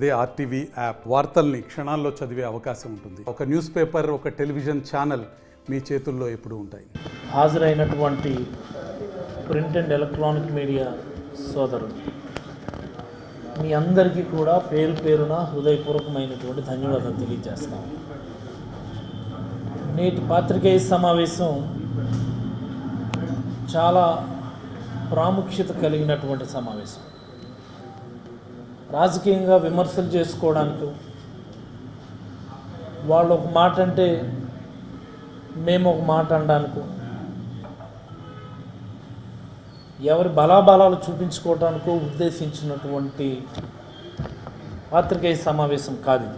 అదే RTV app వార్తల్ని క్షణాల్లో చదివే అవకాశం ఉంటుంది. ఒక న్యూస్ పేపర్ ఒక టెలివిజన్ ఛానల్ మీ చేతుల్లో ఎప్పుడు ఉంటాయి. హాజరైనటువంటి ప్రింట్ అండ్ ఎలక్ట్రానిక్ మీడియా సోదరులు మీ అందరికీ కూడా పేరు పేరున హృదయపూర్వకమైనటువంటి ధన్యవాదాలు తెలియజేస్తాం నేటి పాత్రికేయ సమావేశం చాలా ప్రాముఖ్యత కలిగినటువంటి సమావేశం. రాజకీయంగా విమర్శలు చేసుకోవడానికి వాళ్ళు ఒక మాట అంటే మేము ఒక మాట అనడానికి ఎవరి బలాబలాలు చూపించుకోవటానికో ఉద్దేశించినటువంటి పాత్రికేయ సమావేశం కాదు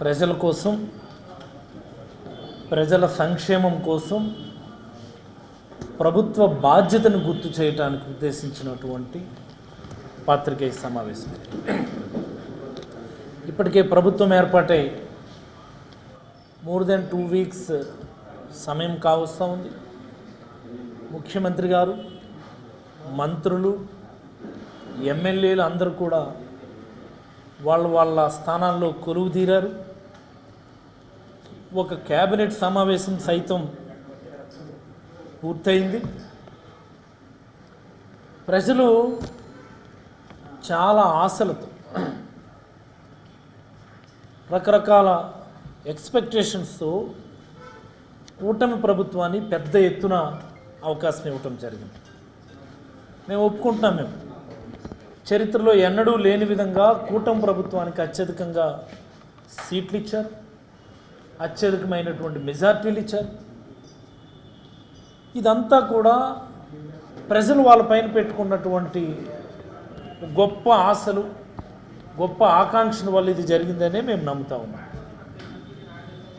ప్రజల కోసం ప్రజల సంక్షేమం కోసం ప్రభుత్వ బాధ్యతను గుర్తు చేయడానికి ఉద్దేశించినటువంటి పాత్రికేయ సమావేశం. ఇప్పటికే ప్రభుత్వం ఏర్పాటై మోర్ దెన్ టూ వీక్స్ సమయం కావస్తూ ఉంది. ముఖ్యమంత్రి గారు మంత్రులు ఎమ్మెల్యేలు అందరూ కూడా వాళ్ళ వాళ్ళ స్థానాల్లో కొలువు తీరారు. ఒక క్యాబినెట్ సమావేశం సైతం పూర్తయింది. ప్రజలు చాలా ఆశలతో. రకరకాల ఎక్స్పెక్టేషన్స్తో కూటమి ప్రభుత్వాన్ని పెద్ద ఎత్తున అవకాశం ఇవ్వటం జరిగింది. మేము ఒప్పుకుంటున్నాం మేము. చరిత్రలో ఎన్నడూ లేని విధంగా కూటమి ప్రభుత్వానికి అత్యధికంగా సీట్లు ఇచ్చారు అత్యధికమైనటువంటి మెజార్టీలు ఇచ్చారు ఇదంతా కూడా ప్రజలు వాళ్ళపైన పెట్టుకున్నటువంటి గొప్ప ఆశలు గొప్ప ఆకాంక్షల వల్ల ఇది జరిగిందనే మేము నమ్ముతా ఉన్నాం.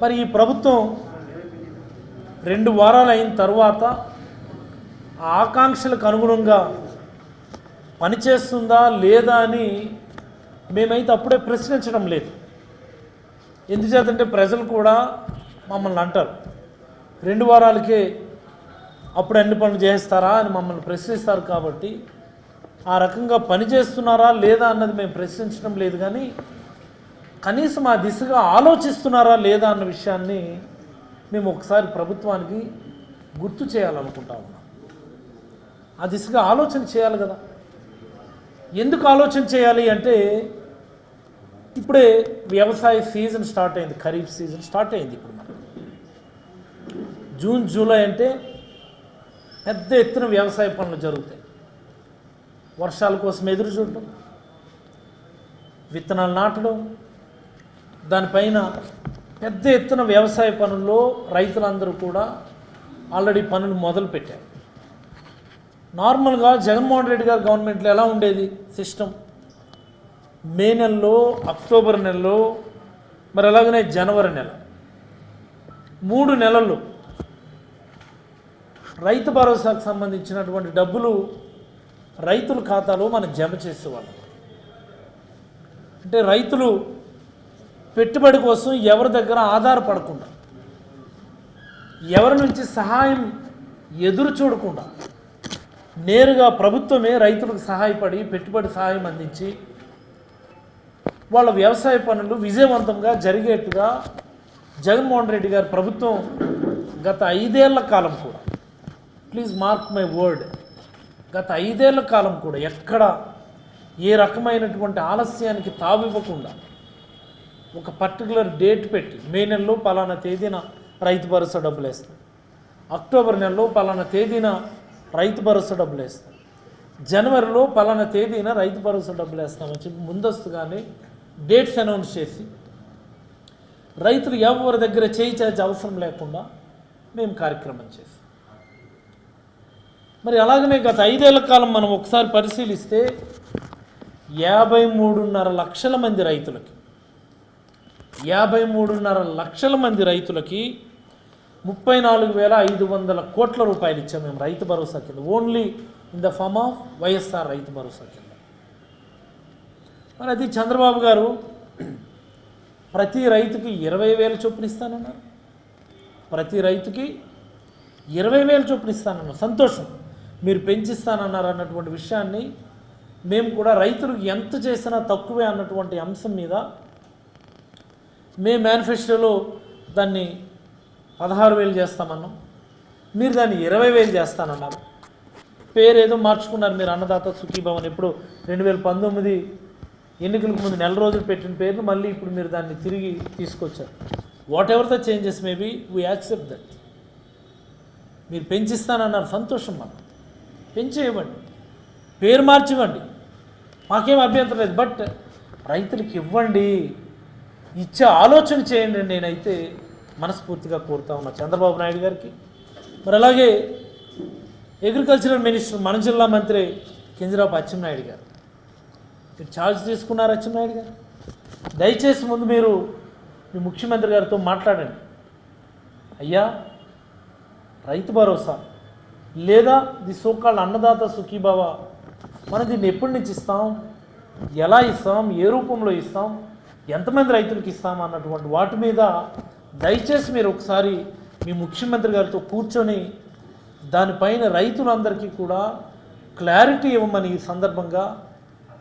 మరి ఈ ప్రభుత్వం రెండు వారాలు అయిన తర్వాత ఆ ఆకాంక్షలకు అనుగుణంగా పనిచేస్తుందా లేదా అని మేమైతే అప్పుడే ప్రశ్నించడం లేదు. ఎందుచేతంటే ప్రజలు కూడా మమ్మల్ని అంటారు. రెండు వారాలకే అప్పుడు అన్ని పనులు చేస్తారా అని మమ్మల్ని ప్రశ్నిస్తారు కాబట్టి ఆ రకంగా పనిచేస్తున్నారా లేదా అన్నది మేము ప్రశ్నించడం లేదు కానీ కనీసం ఆ దిశగా ఆలోచిస్తున్నారా లేదా అన్న విషయాన్ని మేము ఒకసారి ప్రభుత్వానికి గుర్తు చేయాలనుకుంటా ఉన్నాం. ఆ దిశగా ఆలోచన చేయాలి కదా. ఎందుకు ఆలోచన చేయాలి అంటే ఇప్పుడే వ్యవసాయ సీజన్ స్టార్ట్ అయింది ఖరీఫ్ సీజన్ స్టార్ట్ అయింది ఇప్పుడు మనకి. జూన్ జూలై అంటే పెద్ద ఎత్తున వ్యవసాయ పనులు జరుగుతాయి. వర్షాల కోసం ఎదురు చూడటం విత్తనాలు నాటడం దానిపైన పెద్ద ఎత్తున వ్యవసాయ పనుల్లో రైతులందరూ కూడా ఆల్రెడీ పనులు మొదలుపెట్టారు. నార్మల్గా జగన్మోహన్ రెడ్డి గారి గవర్నమెంట్లో ఎలా ఉండేది సిస్టమ్? మే నెలలో అక్టోబర్ నెలలో మరి అలాగనే జనవరి నెల. మూడు నెలల్లో రైతు భరోసాకు సంబంధించినటువంటి డబ్బులు రైతుల ఖాతాలో మనం జమ చేసేవాళ్ళం. అంటే రైతులు పెట్టుబడి కోసం ఎవరి దగ్గర ఆధారపడకుండా ఎవరి నుంచి సహాయం ఎదురు చూడకుండా నేరుగా ప్రభుత్వమే రైతులకు సహాయపడి పెట్టుబడి సహాయం అందించి వాళ్ళ వ్యవసాయ పనులు విజయవంతంగా జరిగేట్టుగా జగన్మోహన్ రెడ్డి గారి ప్రభుత్వం గత ఐదేళ్ళ కాలం కూడా ప్లీజ్ మార్క్ మై వర్డ్ గత ఐదేళ్ళ కాలం కూడా ఎక్కడ ఏ రకమైనటువంటి ఆలస్యానికి తావివ్వకుండా ఒక పర్టికులర్ డేట్ పెట్టి మే నెలలో పలానా తేదీన రైతు భరోసా డబ్బులు వేస్తాం అక్టోబర్ నెలలో పలానా తేదీన రైతు భరోసా డబ్బులు వేస్తాం జనవరిలో పలానా తేదీన రైతు భరోసా డబ్బులు వేస్తామని చెప్పి ముందస్తుగానే డేట్స్ అనౌన్స్ చేసి రైతులు ఎవరి దగ్గర చేయి అవసరం లేకుండా మేము కార్యక్రమం చేస్తాం. మరి అలాగనే గత ఐదేళ్ళ కాలం మనం ఒకసారి పరిశీలిస్తే యాభై మూడున్నర లక్షల మంది రైతులకి యాభై మూడున్నర లక్షల మంది రైతులకి ముప్పై నాలుగు వేల ఐదు వందల కోట్ల రూపాయలు ఇచ్చాం మేము రైతు భరోసా కింద. Only in the form of YSR Rythu Bharosa కింద. మరి అది చంద్రబాబు గారు ప్రతి రైతుకి ఇరవై వేల చొప్పున ఇస్తానన్నారు. ప్రతి రైతుకి ఇరవై వేల చొప్పున ఇస్తానన్నారు. సంతోషం. మీరు పెంచిస్తానన్నారు అన్నటువంటి విషయాన్ని మేము కూడా రైతులకు ఎంత చేసినా తక్కువే అన్నటువంటి అంశం మీద మే మేనిఫెస్టోలో దాన్ని పదహారు వేలు చేస్తామన్నాం. మీరు దాన్ని ఇరవై వేలు చేస్తానన్నారు. పేరేదో మార్చుకున్నారు మీరు అన్నదాత సుఖీభవన్. ఇప్పుడు రెండు వేల పంతొమ్మిది ఎన్నికలకు ముందు నెల రోజులు పెట్టిన పేరును మళ్ళీ ఇప్పుడు మీరు దాన్ని తిరిగి తీసుకొచ్చారు. Whatever the changes maybe we accept that మీరు పెంచిస్తానన్నారు సంతోషం మాకు. పెంచేయమండి. పేరు మార్చివ్వండి మాకేం అభ్యంతరం లేదు. బట్ రైతులకు ఇవ్వండి. ఇచ్చే ఆలోచన చేయండి నేనైతే మనస్ఫూర్తిగా కోరుతా ఉన్నా చంద్రబాబు నాయుడు గారికి. మరి అలాగే అగ్రికల్చరల్ మినిస్టర్ మన జిల్లా మంత్రి కింజరాపు అచ్చెన్నాయుడు గారు. మీరు ఛార్జ్ తీసుకున్నారు అచ్చెన్నాయుడు గారు. దయచేసి ముందు మీరు మీ ముఖ్యమంత్రి గారితో మాట్లాడండి. అయ్యా రైతు భరోసా. లేదా ది సోకాళ్ళ అన్నదాత సుఖీభావ? మనం దీన్ని ఎప్పటి నుంచి ఇస్తాం? ఎలా ఇస్తాం? ఏ రూపంలో ఇస్తాం? ఎంతమంది రైతులకు ఇస్తాం అన్నటువంటి వాటి మీద దయచేసి మీరు ఒకసారి మీ ముఖ్యమంత్రి గారితో కూర్చొని దానిపైన రైతులందరికీ కూడా క్లారిటీ ఇవ్వమని ఈ సందర్భంగా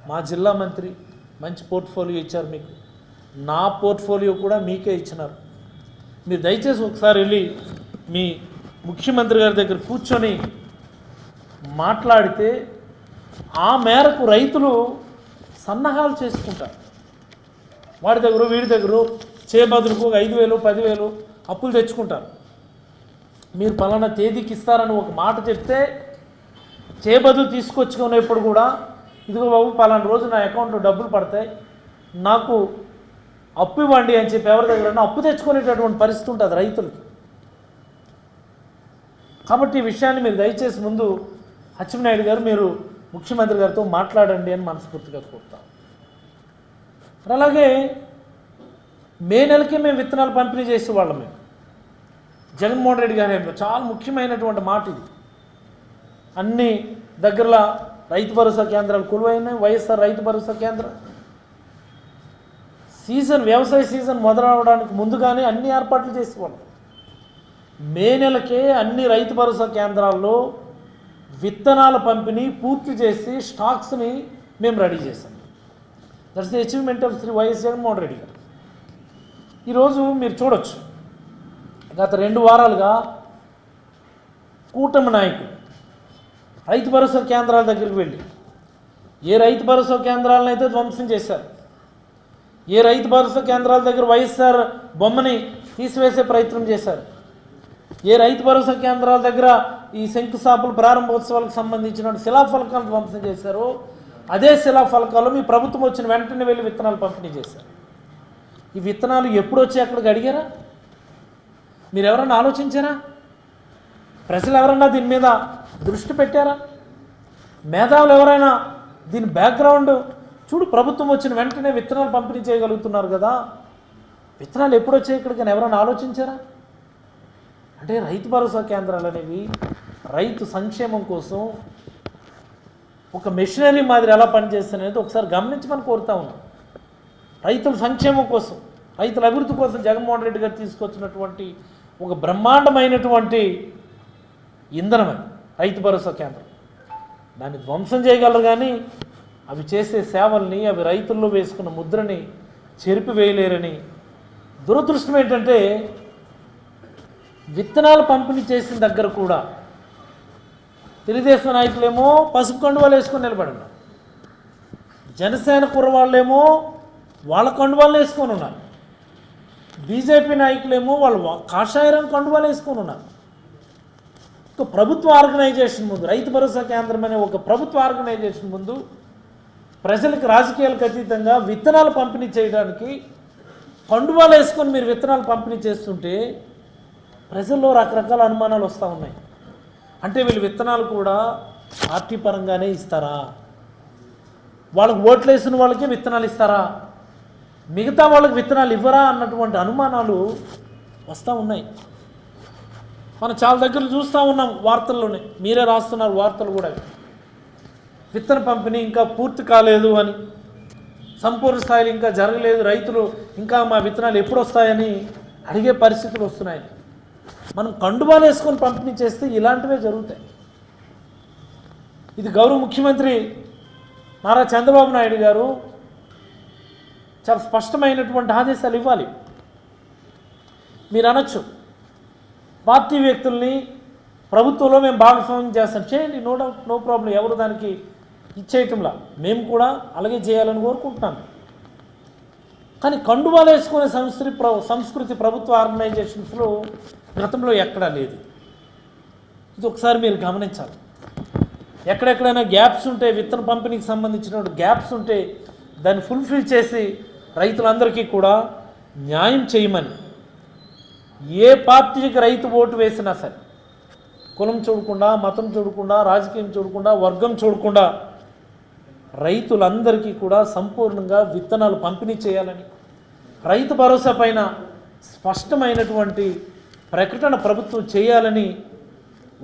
మా జిల్లా మంత్రి మంచి పోర్ట్ఫోలియో ఇచ్చారు మీకు. నా పోర్ట్ఫోలియో కూడా మీకే ఇచ్చినారు. మీరు దయచేసి ఒకసారి వెళ్ళి మీ ముఖ్యమంత్రి గారి దగ్గర కూర్చొని మాట్లాడితే ఆ మేరకు రైతులు సన్నాహాలు చేసుకుంటారు. వాడి దగ్గర వీడి దగ్గర చేబదులకు ఒక ఐదు వేలు పదివేలు అప్పులు తెచ్చుకుంటారు. మీరు పలానా తేదీకి ఇస్తారని ఒక మాట చెప్తే చేబదులు తీసుకొచ్చుకునేప్పుడు కూడా ఇదిగో బాబు పలానా రోజు నా అకౌంట్లో డబ్బులు పడతాయి నాకు అప్పు ఇవ్వండి అని చెప్పి ఎవరి దగ్గర అప్పు తెచ్చుకునేటటువంటి పరిస్థితి ఉంటుంది రైతులకి. కాబట్టి ఈ విషయాన్ని మీరు దయచేసి ముందు అచ్చెన్నాయుడు గారు మీరు ముఖ్యమంత్రి గారితో మాట్లాడండి అని మనస్ఫూర్తిగా కోరుతాం. మరి అలాగే మే నెలకే మేము విత్తనాలు పంపిణీ చేసేవాళ్ళం మేము. జగన్మోహన్ రెడ్డి గారి చాలా ముఖ్యమైనటువంటి మాట ఇది. అన్ని దగ్గరలో రైతు భరోసా కేంద్రాలు కొలువైనాయి వైఎస్ఆర్ రైతు భరోసా కేంద్రం. సీజన్ వ్యవసాయ సీజన్ మొదలవడానికి ముందుగానే అన్ని ఏర్పాట్లు చేసేవాళ్ళం. మే నెలకే అన్ని రైతు భరోసా కేంద్రాల్లో విత్తనాల పంపిణీ పూర్తి చేసి స్టాక్స్ని మేము రెడీ చేశాం. That's the achievement of Shri YS Jaganmohan Reddy గారు. ఈరోజు మీరు చూడొచ్చు. గత రెండు వారాలుగా కూటమి నాయకులు రైతు భరోసా కేంద్రాల దగ్గరికి వెళ్ళి ఏ రైతు భరోసా కేంద్రాలను అయితే ధ్వంసం చేశారు ఏ రైతు భరోసా కేంద్రాల దగ్గర వైఎస్ఆర్ బొమ్మని తీసివేసే ప్రయత్నం చేశారు ఏ రైతు భరోసా కేంద్రాల దగ్గర ఈ శంకుస్థాపన ప్రారంభోత్సవాలకు సంబంధించిన శిలాఫలకాలు ధ్వంసం చేశారో అదే శిలాఫలకాలు మీ ప్రభుత్వం వచ్చిన వెంటనే వెళ్ళి విత్తనాలు పంపిణీ చేశారు. ఈ విత్తనాలు ఎప్పుడు వచ్చి అక్కడికి అడిగారా? మీరు ఎవరన్నా ఆలోచించారా? ప్రజలు ఎవరన్నా దీని మీద దృష్టి పెట్టారా? మేధావులు ఎవరైనా దీని బ్యాక్గ్రౌండ్ చూడు ప్రభుత్వం వచ్చిన వెంటనే విత్తనాలు పంపిణీ చేయగలుగుతున్నారు కదా. విత్తనాలు ఎప్పుడు వచ్చాయి ఇక్కడికి ఎవరైనా ఆలోచించారా? అంటే రైతు భరోసా కేంద్రాలు అనేవి రైతు సంక్షేమం కోసం ఒక మెషినరీ మాదిరి ఎలా పనిచేస్తున్నది ఒకసారి గమనించమని కోరుతా ఉన్నాం. రైతుల సంక్షేమం కోసం రైతుల అభివృద్ధి కోసం జగన్మోహన్ రెడ్డి గారు తీసుకొచ్చినటువంటి ఒక బ్రహ్మాండమైనటువంటి ఇంధనం రైతు భరోసా కేంద్రం. దాన్ని ధ్వంసం చేయగలరు కానీ అవి చేసే సేవల్ని అవి రైతుల్లో వేసుకున్న ముద్రని చెరిపి వేయలేరని దురదృష్టం ఏంటంటే విత్తనాలు పంపిణీ చేసిన దగ్గర కూడా తెలుగుదేశం నాయకులేమో పసుపు కండువాలు వేసుకొని నిలబడి ఉన్నారు జనసేన కుర్రవాళ్ళేమో వాళ్ళ కండువాలు వేసుకొని ఉన్నారు. బీజేపీ నాయకులేమో వాళ్ళు కాషాయరం కాషాయ రంగు కండువాలు వేసుకొని ఉన్నారు. ఒక ప్రభుత్వ ఆర్గనైజేషన్ ముందు రైతు భరోసా కేంద్రం అనే ఒక ప్రభుత్వ ఆర్గనైజేషన్ ముందు ప్రజలకు రాజకీయాలకు అతీతంగా విత్తనాలు పంపిణీ చేయడానికి కండువాలు వేసుకొని మీరు విత్తనాలు పంపిణీ చేస్తుంటే ప్రజల్లో రకరకాల అనుమానాలు వస్తూ ఉన్నాయి. అంటే వీళ్ళు విత్తనాలు కూడా పార్టీ పరంగానే ఇస్తారా? వాళ్ళకి ఓట్లు వేసిన వాళ్ళకే విత్తనాలు ఇస్తారా? మిగతా వాళ్ళకి విత్తనాలు ఇవ్వరా అన్నటువంటి అనుమానాలు వస్తూ ఉన్నాయి. మనం చాలా దగ్గర చూస్తూ ఉన్నాం వార్తల్లోనే. మీరే రాస్తున్నారు వార్తలు కూడా. విత్తన పంపిణీ ఇంకా పూర్తి కాలేదు అని. సంపూర్ణ స్థాయిలో ఇంకా జరగలేదు. రైతులు ఇంకా మా విత్తనాలు ఎప్పుడు వస్తాయని అడిగే పరిస్థితులు వస్తున్నాయి. మనం కండువాలు వేసుకొని పంపిణీ చేస్తే ఇలాంటివే జరుగుతాయి. ఇది గౌరవ ముఖ్యమంత్రి నారా చంద్రబాబు నాయుడు గారు చాలా స్పష్టమైనటువంటి ఆదేశాలు ఇవ్వాలి. మీరు అనొచ్చు పార్టీ వ్యక్తుల్ని ప్రభుత్వంలో మేము భాగస్వామ్యం చేస్తాం. చేయండి నో డౌట్ నో ప్రాబ్లం ఎవరు దానికి ఇచ్చేయటంలా. మేము కూడా అలాగే చేయాలని కోరుకుంటున్నాను కానీ కండువాలు వేసుకునే సంస్కృతి ప్ర సంస్కృతి ప్రభుత్వ ఆర్గనైజేషన్స్లో గతంలో ఎక్కడా లేదు. ఇది ఒకసారి మీరు గమనించాలి. ఎక్కడెక్కడైనా గ్యాప్స్ ఉంటే విత్తన పంపిణీకి సంబంధించిన గ్యాప్స్ ఉంటే దాన్ని ఫుల్ఫిల్ చేసి రైతులందరికీ కూడా న్యాయం చేయమని. ఏ పార్టీకి రైతు ఓటు వేసినా సరే కులం చూడకుండా మతం చూడకుండా రాజకీయం చూడకుండా వర్గం చూడకుండా రైతులందరికీ కూడా సంపూర్ణంగా విత్తనాలు పంపిణీ చేయాలని రైతు భరోసా పైన స్పష్టమైనటువంటి ప్రకటన ప్రభుత్వం చేయాలని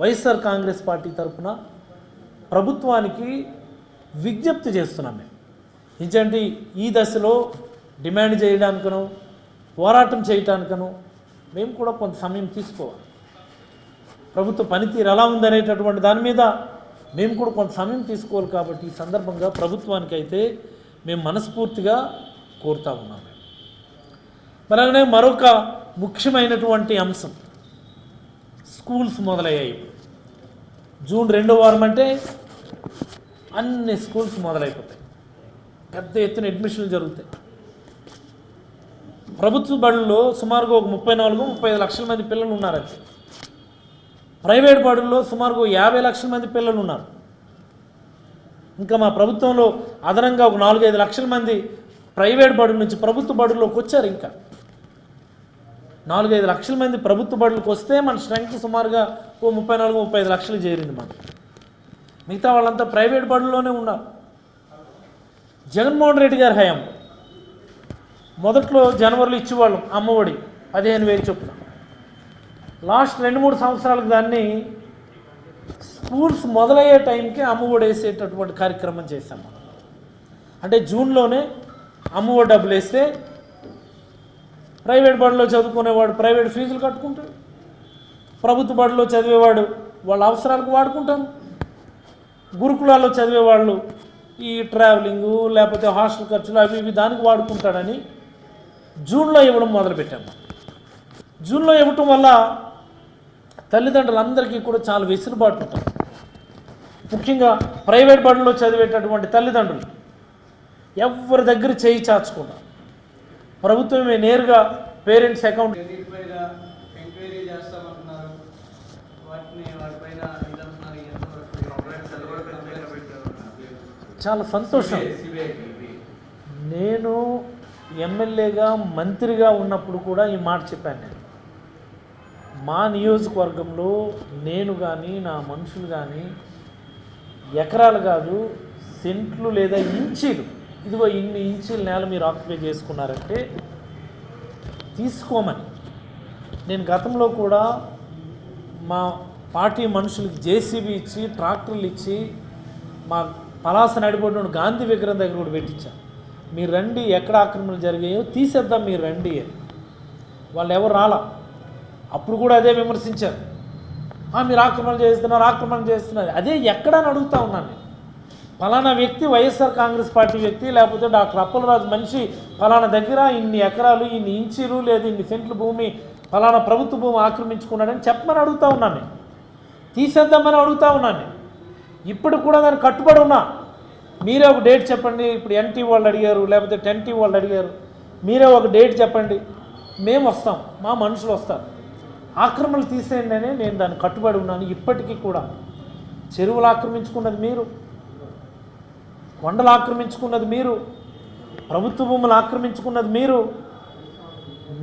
వైఎస్ఆర్ కాంగ్రెస్ పార్టీ తరఫున ప్రభుత్వానికి విజ్ఞప్తి చేస్తున్నాం మేము. నిజంటే ఈ దశలో డిమాండ్ చేయడానికను పోరాటం చేయటానికను మేము కూడా కొంత సమయం తీసుకోవాలి. ప్రభుత్వ పనితీరు ఎలా ఉందనేటటువంటి దాని మీద మేము కూడా కొంత సమయం తీసుకోవాలి కాబట్టి ఈ సందర్భంగా ప్రభుత్వానికి అయితే మేము మనస్ఫూర్తిగా కోరుతా ఉన్నాం. మరి అలాగనే మరొక ముఖ్యమైనటువంటి అంశం. స్కూల్స్ మొదలయ్యాయి. జూన్ రెండో వారం అంటే అన్ని స్కూల్స్ మొదలైపోతాయి. పెద్ద ఎత్తున అడ్మిషన్లు జరుగుతాయి. ప్రభుత్వ బడుల్లో సుమారుగా ఒక ముప్పై నాలుగు ముప్పై ఐదు లక్షల మంది పిల్లలు ఉన్నారు ప్రైవేట్ బడుల్లో సుమారుగా యాభై లక్షల మంది పిల్లలు ఉన్నారు. ఇంకా మా ప్రభుత్వంలో అదనంగా ఒక నాలుగైదు లక్షల మంది ప్రైవేట్ బడుల నుంచి ప్రభుత్వ బడుల్లోకి వచ్చారు ఇంకా. నాలుగైదు లక్షల మంది ప్రభుత్వ బడులకు వస్తే మన స్ట్రెంగ్త్ సుమారుగా ఓ ముప్పై నాలుగు ముప్పై ఐదు లక్షలు చేరింది మనకి మిగతా వాళ్ళంతా ప్రైవేట్ బడుల్లోనే ఉన్నారు. జగన్మోహన్ రెడ్డి గారి హయాం. మొదట్లో జనవరిలో ఇచ్చేవాళ్ళం అమ్మఒడి పదిహేను వేలు చొప్పున. లాస్ట్ రెండు మూడు సంవత్సరాలకు దాన్ని స్కూల్స్ మొదలయ్యే టైంకి అమ్మఒడి వేసేటటువంటి కార్యక్రమం చేశాం. అంటే జూన్లోనే అమ్మఒడి డబ్బులు వేస్తే ప్రైవేట్ బడిలో చదువుకునేవాడు ప్రైవేట్ ఫీజులు కట్టుకుంటాడు. ప్రభుత్వ బడిలో చదివేవాడు వాళ్ళ అవసరాలకు వాడుకుంటాను గురుకులాల్లో చదివేవాళ్ళు ఈ ట్రావెలింగు లేకపోతే హాస్టల్ ఖర్చులు అవి ఇవి దానికి వాడుకుంటాడని జూన్లో ఇవ్వడం మొదలుపెట్టాము జూన్లో ఇవ్వటం వల్ల తల్లిదండ్రులందరికీ కూడా చాలా వెసులుబాటు ఉంటుంది. ముఖ్యంగా ప్రైవేట్ బడుల్లో చదివేటటువంటి తల్లిదండ్రులు ఎవరి దగ్గర చేయి చాచకుండా ప్రభుత్వమే నేరుగా పేరెంట్స్ అకౌంట్ వీటిపైన ఎంక్వైరీ చేస్తామంటున్నారు. వాటిని వాటిపైన ఇదంటున్నారు. ఎంతవరకు చాలా సంతోషం. నేను ఎమ్మెల్యేగా మంత్రిగా ఉన్నప్పుడు కూడా ఈ మాట చెప్పాను నేను. మా నియోజకవర్గంలో నేను కానీ నా మనుషులు కానీ ఎకరాలు కాదు సెంట్లు లేదా ఇంచీలు ఇదిగో ఇన్ని ఇంచుల నేల మీరు ఆక్యుపై చేసుకున్నారంటే తీసుకోమని. నేను గతంలో కూడా మా పార్టీ మనుషులకి జేసీబీ ఇచ్చి ట్రాక్టర్లు ఇచ్చి మా పలాస నడిపోయిన గాంధీ విగ్రహం దగ్గర కూడా పెట్టించాను మీరు రండి ఎక్కడ ఆక్రమణలు జరిగాయో తీసేద్దాం మీరు రండి అని. వాళ్ళు ఎవరు రాలా? అప్పుడు కూడా అదే విమర్శించారు. మీరు ఆక్రమణ చేస్తున్నారు ఆక్రమణ చేస్తున్నారు. అదే ఎక్కడని అడుగుతా ఉన్నాను నేను. ఫలానా వ్యక్తి వైఎస్ఆర్ కాంగ్రెస్ పార్టీ వ్యక్తి లేకపోతే డాక్టర్ అప్పలరాజు మనిషి ఫలానా దగ్గర ఇన్ని ఎకరాలు ఇన్ని ఇంచీలు లేదు ఇన్ని సెంట్లు భూమి ఫలానా ప్రభుత్వ భూమి ఆక్రమించుకున్నాడని చెప్పమని అడుగుతా ఉన్నాను నేను. తీసేద్దామని అడుగుతా ఉన్నాను నేను. ఇప్పుడు కూడా దాన్ని కట్టుబడి ఉన్నా. మీరే ఒక డేట్ చెప్పండి. ఇప్పుడు ఎన్టీ వాళ్ళు అడిగారు లేకపోతే టెన్టీ వాళ్ళు అడిగారు. మీరే ఒక డేట్ చెప్పండి. మేము వస్తాం. మా మనుషులు వస్తారు. ఆక్రమణలు తీసేయండి నేను దాన్ని కట్టుబడి ఉన్నాను ఇప్పటికీ కూడా. చెరువులు ఆక్రమించుకున్నది మీరు. కొండలు ఆక్రమించుకున్నది మీరు ప్రభుత్వ భూములు ఆక్రమించుకున్నది మీరు.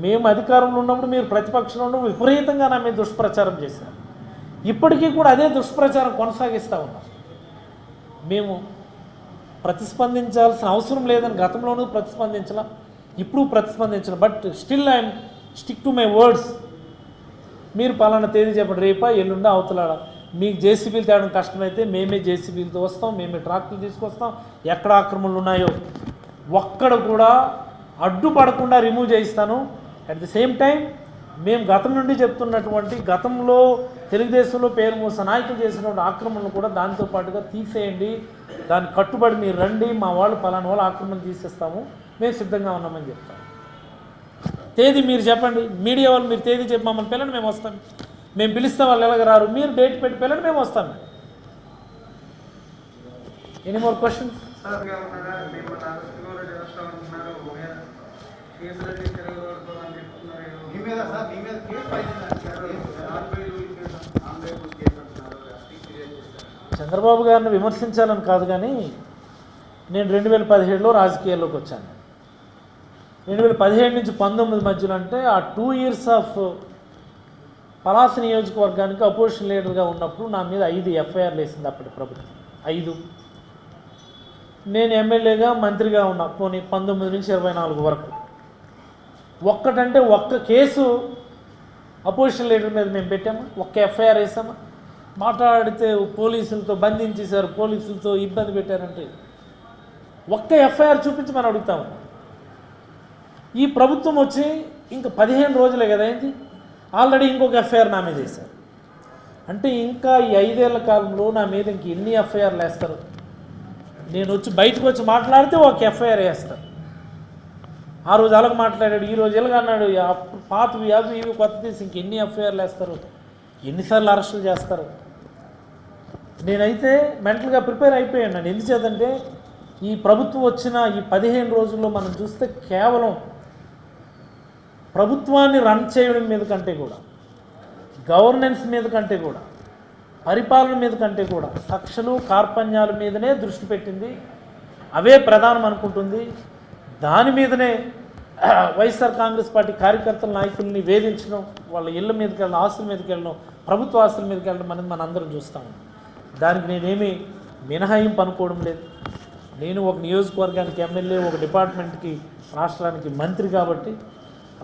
మేము అధికారంలో ఉన్నప్పుడు మీరు ప్రతిపక్షంలో ఉన్నప్పుడు విపరీతంగా నా మీద దుష్ప్రచారం చేశారు. ఇప్పటికీ కూడా అదే దుష్ప్రచారం కొనసాగిస్తూ ఉన్నారు. మేము ప్రతిస్పందించాల్సిన అవసరం లేదని గతంలోనూ ప్రతిస్పందించలా ఇప్పుడు ప్రతిస్పందించడం but still I'm stick to my words మీరు పలానా తేదీ చెప్పండి రేపా ఎల్లుండా అవతలాడ? మీకు జేసీబీలు తేవడం కష్టమైతే మేమే జేసీబీలతో వస్తాం మేమే ట్రాక్టర్లు తీసుకొస్తాం. ఎక్కడ ఆక్రమణలు ఉన్నాయో ఒక్కడ కూడా అడ్డుపడకుండా రిమూవ్ చేయిస్తాను. అట్ ది సేమ్ టైం మేము గతం నుండి చెప్తున్నటువంటి గతంలో తెలుగుదేశంలో పేరు మూస నాయకులు చేసినటువంటి ఆక్రమణలు కూడా దాంతో పాటుగా తీసేయండి. దానికి కట్టుబడి మీరు రండి మా వాళ్ళు పలానా వాళ్ళు ఆక్రమణ తీసేస్తాము. మేము సిద్ధంగా ఉన్నామని చెప్తాము తేదీ మీరు చెప్పండి. మీడియా వాళ్ళు మీరు తేదీ చెప్పి మమ్మల్ని పిల్లని మేము వస్తాం. మేము పిలిస్తే వాళ్ళు ఎలాగ రారు? మీరు డేట్ పెట్టి పిల్లని మేము వస్తాం. ఎనీ మోర్ క్వశ్చన్ సార్ ఉన్నారా? మిమ్మల్ని అరెస్ట్ కూడా చేస్తామంటున్నారు కేసులన్నీ తిరగబడుతుందని చెప్తున్నారు. మీ మీద సార్ మీ మీద కేసు పడింది నాలుగు కేసు ఆంధ్రప్రదేశ్ కేసు అంటున్నారు. ఎస్పీ ఫిర్యాదు చేశారు చంద్రబాబు గారిని విమర్శించాలని కాదు కానీ నేను రెండు వేల పదిహేడులో రాజకీయాల్లోకి వచ్చాను. రెండు వేల పదిహేడు నుంచి పంతొమ్మిది మధ్యలో అంటే ఆ టూ ఇయర్స్ ఆఫ్ పలాస నియోజకవర్గానికి అపోజిషన్ లీడర్గా ఉన్నప్పుడు నా మీద ఐదు ఎఫ్ఐఆర్లు వేసింది అప్పటి ప్రభుత్వం. ఐదు. నేను ఎమ్మెల్యేగా మంత్రిగా ఉన్నా పోనీ పంతొమ్మిది నుంచి ఇరవై నాలుగు వరకు. ఒక్కటంటే ఒక్క కేసు అపోజిషన్ లీడర్ మీద మేము పెట్టాము? ఒక్క ఎఫ్ఐఆర్ వేసాము? మాట్లాడితే పోలీసులతో బంధించేశారు పోలీసులతో ఇబ్బంది పెట్టారంటే ఒక్క ఎఫ్ఐఆర్ చూపించి మనం అడుగుతాము ఈ ప్రభుత్వం వచ్చి ఇంకా పదిహేను రోజులే కదా అయింది. ఆల్రెడీ ఇంకొక ఎఫ్ఐఆర్ నా మీద వేశారు. అంటే ఇంకా ఈ ఐదేళ్ళ కాలంలో నా మీద ఇంక ఎన్ని ఎఫ్ఐఆర్లు వేస్తారు? నేను వచ్చి బయటకు వచ్చి మాట్లాడితే ఒక ఎఫ్ఐఆర్ వేస్తారు. ఆ రోజు అలాగ మాట్లాడాడు ఈ రోజు ఎలాగ అన్నాడు పాతవి అవి ఇవి కొత్త తీసి ఇంకెన్ని ఎఫ్ఐఆర్లు వేస్తారు? ఎన్నిసార్లు అరెస్టులు చేస్తారు? నేనైతే మెంటల్గా ప్రిపేర్ అయిపోయాను. నేను ఎందుచేతంటే ఈ ప్రభుత్వం వచ్చిన ఈ పదిహేను రోజుల్లో మనం చూస్తే కేవలం ప్రభుత్వాన్ని రన్ చేయడం మీద కంటే కూడా గవర్నెన్స్ మీద కంటే కూడా పరిపాలన మీద కంటే కూడా కక్షలు కార్పణ్యాల మీదనే దృష్టి పెట్టింది. అవే ప్రధానం అనుకుంటుంది. దాని మీదనే వైఎస్ఆర్ కాంగ్రెస్ పార్టీ కార్యకర్తల నాయకుల్ని వేధించడం వాళ్ళ ఇళ్ళ మీదకి వెళ్ళడం ఆస్తుల మీదకి వెళ్ళడం ప్రభుత్వ ఆస్తుల మీదకి వెళ్ళడం అనేది మనం అందరం చూస్తాము దానికి నేనేమి మినహాయింపు అనుకోవడం లేదు. నేను ఒక నియోజకవర్గానికి ఎమ్మెల్యే ఒక డిపార్ట్మెంట్కి రాష్ట్రానికి మంత్రి కాబట్టి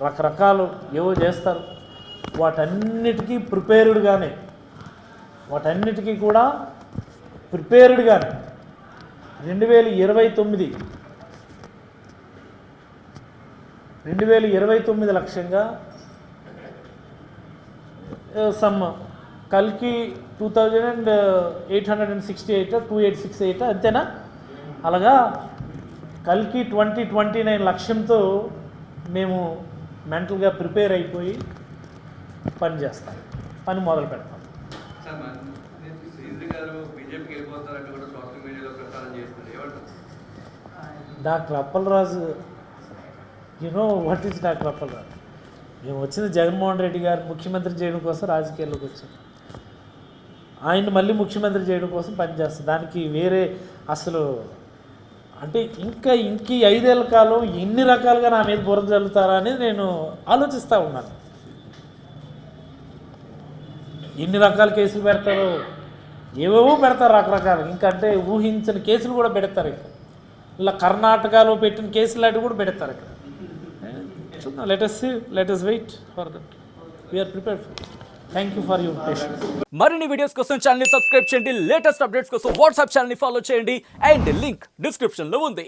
రకరకాలు ఏవో చేస్తారు. వాటన్నిటికీ ప్రిపేర్డ్గానే వాటన్నిటికీ కూడా ప్రిపేర్డ్గానే రెండు వేల ఇరవై తొమ్మిది. రెండు వేల ఇరవై తొమ్మిది లక్ష్యంగా సమ్ కల్కి two thousand and eight hundred and sixty eight two eight six eight అంతేనా? అలాగా కల్కి ట్వంటీ ట్వంటీ నైన్ లక్ష్యంతో మేము మెంటల్గా ప్రిపేర్ అయిపోయి పని చేస్తాం పని మొదలు పెడతాం doctor Appalaraju you know what is doctor Appalaraju? మేము వచ్చింది జగన్మోహన్ రెడ్డి గారు ముఖ్యమంత్రి చేయడం కోసం రాజకీయాల్లోకి వచ్చాం. ఆయన మళ్ళీ ముఖ్యమంత్రి చేయడం కోసం పనిచేస్తాం. దానికి వేరే అసలు అంటే ఇంకా ఇంక ఐదేళ్ళ కాలం ఎన్ని రకాలుగా నా మీద బురద జల్లుతారా అనేది నేను ఆలోచిస్తూ ఉన్నాను. ఎన్ని రకాల కేసులు పెడతారో ఏవేవో పెడతారు రకరకాలు. ఇంకా అంటే కేసులు కూడా పెడతారు ఇక్కడ. ఇలా కర్ణాటకలో పెట్టిన కేసులు లాంటివి కూడా పెడతారు ఇక్కడ. చూద్దాం. Let's let's wait for that we are prepare for thank you for your patience మరిన్ని వీడియోస్ కోసం ఛానల్ సబ్స్క్రైబ్ చేయండి. లేటెస్ట్ అప్డేట్స్ కోసం వాట్సాప్ ఛానల్ ఫాలో చేయండి. అండ్ లింక్ డిస్క్రిప్షన్లో ఉంది.